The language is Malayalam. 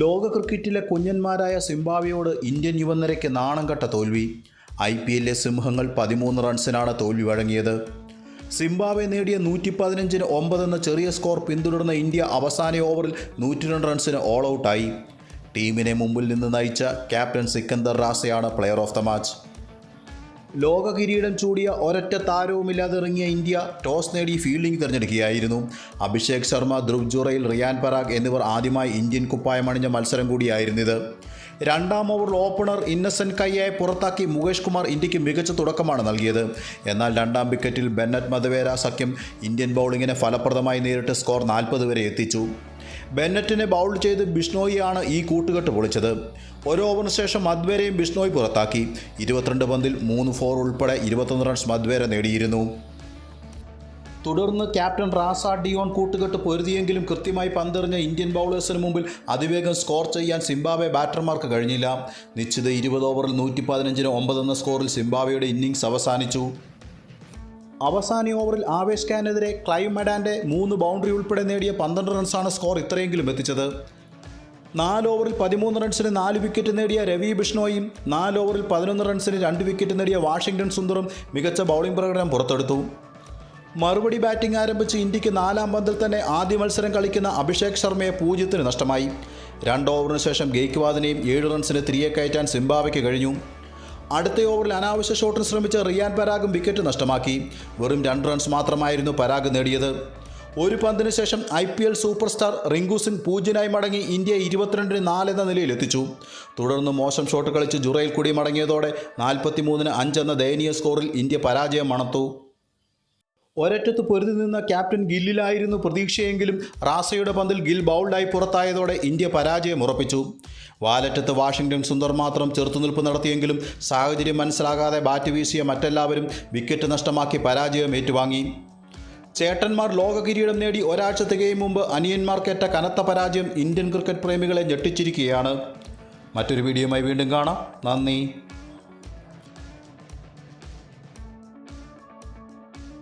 ലോക ക്രിക്കറ്റിലെ കുഞ്ഞന്മാരായ സിംബാവിയോട് ഇന്ത്യൻ യുവനിരയ്ക്ക് നാണം കെട്ട തോൽവി. ഐ പി എല്ലിലെ സിംഹങ്ങൾ പതിമൂന്ന് റൺസിനാണ് തോൽവി വഴങ്ങിയത്. സിംബാബ്വെ നേടിയ നൂറ്റി പതിനഞ്ചിന് ഒമ്പത് എന്ന ചെറിയ സ്കോർ പിന്തുടർന്ന ഇന്ത്യ അവസാന ഓവറിൽ നൂറ്റി രണ്ട് റൺസിന് ഓൾ ഔട്ടായി ടീമിനെ മുമ്പിൽ നിന്ന് നയിച്ച ക്യാപ്റ്റൻ സിക്കന്ദർ റാസയാണ് പ്ലെയർ ഓഫ് ദ മാച്ച് ലോക കിരീടം ചൂടിയ ഒരൊറ്റ താരവുമില്ലാതെ ഇറങ്ങിയ ഇന്ത്യ ടോസ് നേടി ഫീൽഡിംഗ് തിരഞ്ഞെടുക്കുകയായിരുന്നു. അഭിഷേക് ശർമ്മ ധ്രുവ് ജുറയിൽ റിയാൻ പരാഗ് എന്നിവർ ആദ്യമായി ഇന്ത്യൻ കുപ്പായമണിഞ്ഞ മത്സരം കൂടിയായിരുന്നിത് രണ്ടാം ഓവറിൽ ഓപ്പണർ ഇന്നസെന്റ് കയ്യായെ പുറത്താക്കി മുകേഷ് കുമാർ ഇന്ത്യയ്ക്ക് മികച്ച തുടക്കമാണ് നൽകിയത്. എന്നാൽ രണ്ടാം വിക്കറ്റിൽ ബെന്നറ്റ് മദവേര സഖ്യം ഇന്ത്യൻ ബൗളിങ്ങിനെ ഫലപ്രദമായി നേരിട്ട് സ്കോർ നാൽപ്പത് വരെ എത്തിച്ചു. ബെന്നറ്റിനെ ബൗൾ ചെയ്ത് ബിഷ്ണോയിയാണ് ഈ കൂട്ടുകെട്ട് പൊളിച്ചത്. ഒരു ഓവറിന് ശേഷം മദ്വേരയും ബിഷ്ണോയ് പുറത്താക്കി. ഇരുപത്തിരണ്ട് പന്തിൽ മൂന്ന് ഫോർ ഉൾപ്പെടെ ഇരുപത്തൊന്ന് റൺസ് മദ്വേര നേടിയിരുന്നു. തുടർന്ന് ക്യാപ്റ്റൻ റാസ ഡിയോൺ കൂട്ടുകെട്ട് പൊരുതിയെങ്കിലും കൃത്യമായി പന്തെറിഞ്ഞ ഇന്ത്യൻ ബൗളേഴ്സിന് മുമ്പിൽ അതിവേഗം സ്കോർ ചെയ്യാൻ സിംബാബെ ബാറ്റർമാർക്ക് കഴിഞ്ഞില്ല. നിശ്ചിത ഇരുപത് ഓവറിൽ നൂറ്റി പതിനഞ്ചിന് ഒമ്പത് എന്ന സ്കോറിൽ സിംബാബ്വെയുടെ ഇന്നിംഗ്സ് അവസാനിച്ചു. അവസാന ഓവറിൽ ആവേശ് ഖാനെതിരെ ക്ലൈവ് മെഡാന്റെ മൂന്ന് ബൗണ്ടറി ഉൾപ്പെടെ നേടിയ പന്ത്രണ്ട് റൺസാണ് സ്കോർ ഇത്രയെങ്കിലും എത്തിച്ചത്. നാല് ഓവറിൽ പതിമൂന്ന് റൺസിന് നാല് വിക്കറ്റ് നേടിയ രവി ബിഷ്ണോയും നാല് ഓവറിൽ പതിനൊന്ന് റൺസിന് രണ്ട് വിക്കറ്റ് നേടിയ വാഷിംഗ്ടൺ സുന്ദറും മികച്ച ബൗളിംഗ് പ്രകടനം പുറത്തെടുത്തു. മറുപടി ബാറ്റിംഗ് ആരംഭിച്ച് ഇന്ത്യയ്ക്ക് നാലാം പന്തിൽ തന്നെ ആദ്യ മത്സരം കളിക്കുന്ന അഭിഷേക് ശർമ്മയെ പൂജ്യത്തിന് നഷ്ടമായി. രണ്ട് ഓവറിന് ശേഷം ഗെയ്ക്വാദിനെയും ഏഴ് റൺസിന് തിരികെ കയറ്റാൻ സിംബാവയ്ക്ക് കഴിഞ്ഞു. അടുത്ത ഓവറിൽ അനാവശ്യ ഷോട്ടിന് ശ്രമിച്ച റിയാൻ പരാഗും വിക്കറ്റ് നഷ്ടമാക്കി. വെറും രണ്ട് റൺസ് മാത്രമായിരുന്നു പരാഗ് നേടിയത്. ഒരു പന്തിനു ശേഷം I P L super star Rinku Singh പൂജ്യനായി മടങ്ങി ഇന്ത്യ ഇരുപത്തിരണ്ടിന് നാല് എന്ന നിലയിലെത്തിച്ചു തുടർന്ന് മോശം ഷോട്ട് കളിച്ച് ജുറയിൽ കൂടി മടങ്ങിയതോടെ നാൽപ്പത്തി മൂന്നിന് എന്ന ദയനീയ സ്കോറിൽ ഇന്ത്യ പരാജയം മണത്തു. ഒരറ്റത്ത് പൊരുതി നിന്ന ക്യാപ്റ്റൻ ഗില്ലിലായിരുന്നു പ്രതീക്ഷയെങ്കിലും. റാസയുടെ പന്തിൽ ഗിൽ ബൗൾഡായി പുറത്തായതോടെ ഇന്ത്യ പരാജയം ഉറപ്പിച്ചു. വാലറ്റത്ത് വാഷിംഗ്ടൺ സുന്ദർ മാത്രം ചെറുത്തുനിൽപ്പ് നടത്തിയെങ്കിലും സാഹചര്യം മനസ്സിലാകാതെ ബാറ്റ് വീശിയ മറ്റെല്ലാവരും വിക്കറ്റ് നഷ്ടമാക്കി പരാജയം ഏറ്റുവാങ്ങി. ചേട്ടന്മാർ ലോക കിരീടം നേടി ഒരാഴ്ച തികയും മുമ്പ് അനിയന്മാർക്കേറ്റ കനത്ത പരാജയം ഇന്ത്യൻ ക്രിക്കറ്റ് പ്രേമികളെ ഞെട്ടിച്ചിരിക്കുകയാണ്. മറ്റൊരു വീഡിയോയുമായി വീണ്ടും കാണാം. നന്ദി.